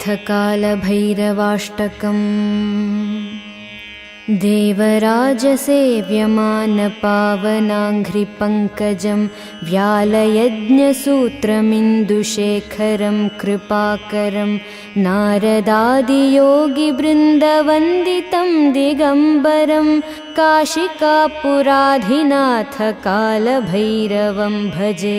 अथ कालभैरवाष्टकम् देवराजसेव्यमानपावनाङ्घ्रिपङ्कजं व्यालयज्ञसूत्रमिन्दुशेखरं कृपाकरं नारदादियोगिवृन्दवन्दितं दिगम्बरं काशिकापुराधिनाथकालभैरवं भजे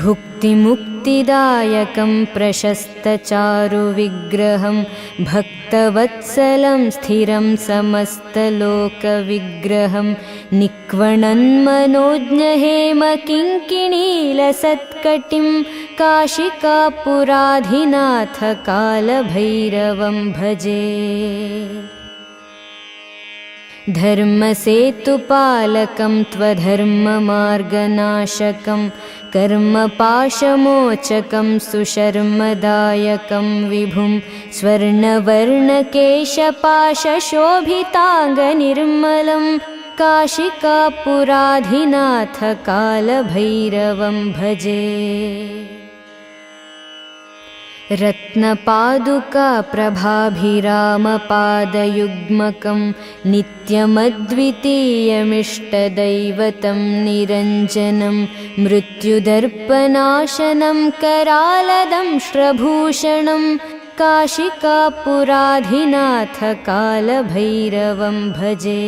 भुक्तिमुक्तिदायकं प्रशस्तचारुविग्रहं भक्तवत्सलं स्थिरं समस्तलोकविग्रहं निक्वणन्मनोज्ञहेमकिङ्किणीलसत्कटिं काशिकापुराधिनाथकालभैरवं भजे धर्मसेतुपालकं त्वधर्ममार्गनाशकं कर्मपाशमोचकं सुशर्मदायकं विभुं स्वर्णवर्णकेशपाशशोभिताङ्गनिर्मलं काशिकापुराधिनाथकालभैरवं भजे रत्नपादुकाप्रभाभिरामपादयुग्मकं नित्यमद्वितीयमिष्टदैवतं निरञ्जनं मृत्युदर्पनाशनं करालदंश्रभूषणं काशिकापुराधिनाथकालभैरवं भजे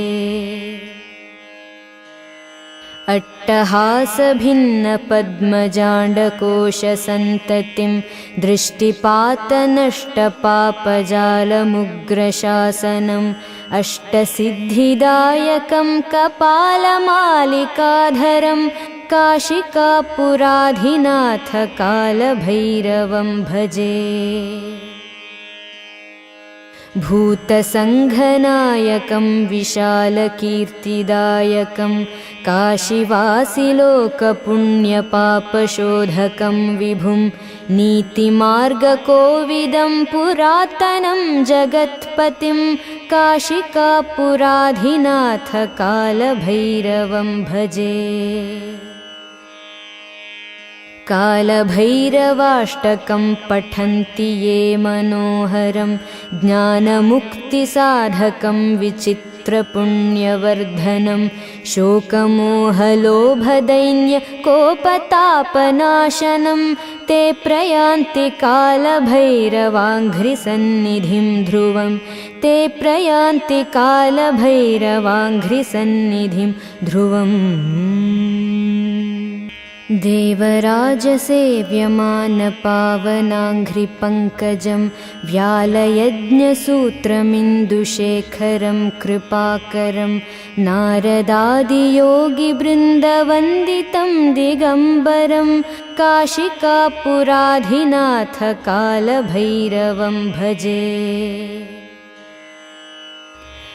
अट्टहासभिन्नपद्मजाण्डकोशसन्ततिं दृष्टिपातनष्टपापजालमुग्रशासनम् अष्टसिद्धिदायकं कपालमालिकाधरं काशिकापुराधिनाथकालभैरवं भजे भूतसङ्घनायकं विशालकीर्तिदायकं काशिवासिलोकपुण्यपापशोधकं विभुं नीतिमार्गकोविदं पुरातनं जगत्पतिं काशिकापुराधिनाथकालभैरवं भजे कालभैरवाष्टकं पठन्ति ये मनोहरं ज्ञानमुक्तिसाधकं विचित्रपुण्यवर्धनं शोकमोहलोभदैन्यकोपतापनाशनं ते प्रयान्ति कालभैरवाङ्घ्रिसन्निधिं ध्रुवं ते प्रयान्ति कालभैरवाङ्घ्रिसन्निधिं ध्रुवम् देवराजसेव्यमानपावनाङ्घ्रिपङ्कजं व्यालयज्ञसूत्रमिन्दुशेखरं कृपाकरं नारदादियोगिवृन्दवन्दितं दिगम्बरं काशिकापुराधिनाथकालभैरवं भजे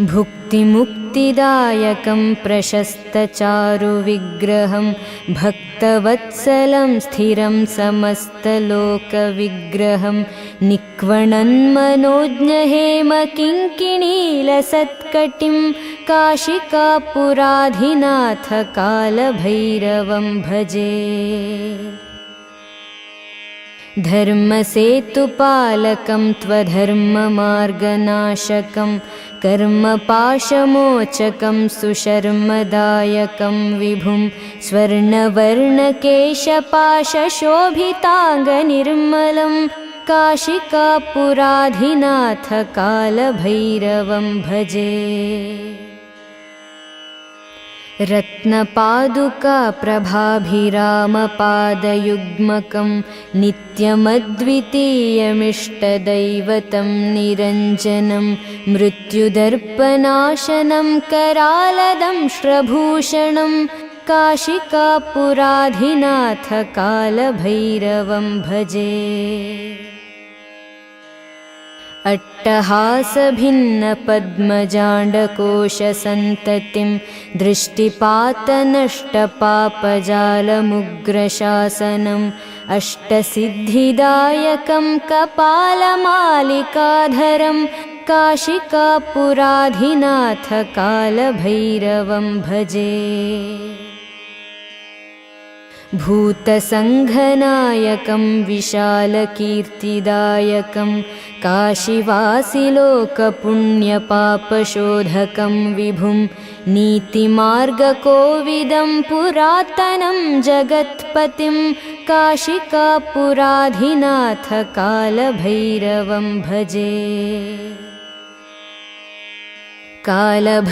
भुक्तिमुक्तिदायकं प्रशस्तचारुविग्रहं भक्तवत्सलं स्थिरं समस्तलोकविग्रहं निक्वणन्मनोज्ञहेमकिङ्किणीलसत्कटिं काशिकापुराधिनाथकालभैरवं भजे धर्मसेतुपालकं त्वधर्ममार्गनाशकं कर्मपाशमोचकं सुशर्मदायकं विभुं स्वर्णवर्णकेशपाशशोभिताङ्गनिर्मलं काशिकापुराधिनाथकालभैरवं भजे रत्नपादुकाप्रभाभिरामपादयुग्मकं नित्यमद्वितीयमिष्टदैवतं निरञ्जनं मृत्युदर्पनाशनं करालदं श्रभूषणं काशिकापुराधिनाथकालभैरवं भजे अट्टहासभिन्नपद्मजाण्डकोशसन्ततिं दृष्टिपातनष्टपापजालमुग्रशासनम् अष्टसिद्धिदायकं कपालमालिकाधरं काशिकापुराधिनाथकालभैरवं भजे भूतसङ्घनायकं विशालकीर्तिदायकं काशिवासिलोकपुण्यपापशोधकं विभुं नीतिमार्गकोविदं पुरातनं जगत्पतिं काशिकापुराधिनाथकालभैरवं भजे कालभैरवाष्टकं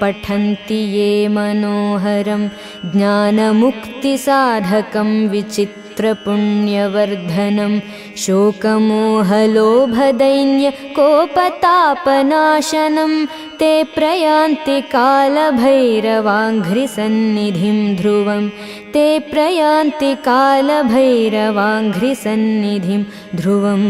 पठन्ति ये मनोहरं ज्ञानमुक्तिसाधकं विचित्रपुण्यवर्धनं शोकमोहलोभदैन्यकोपतापनाशनं ते प्रयान्ति कालभैरवाङ्घ्रिसन्निधिं ध्रुवं ते प्रयान्ति कालभैरवाङ्घ्रिसन्निधिं ध्रुवम्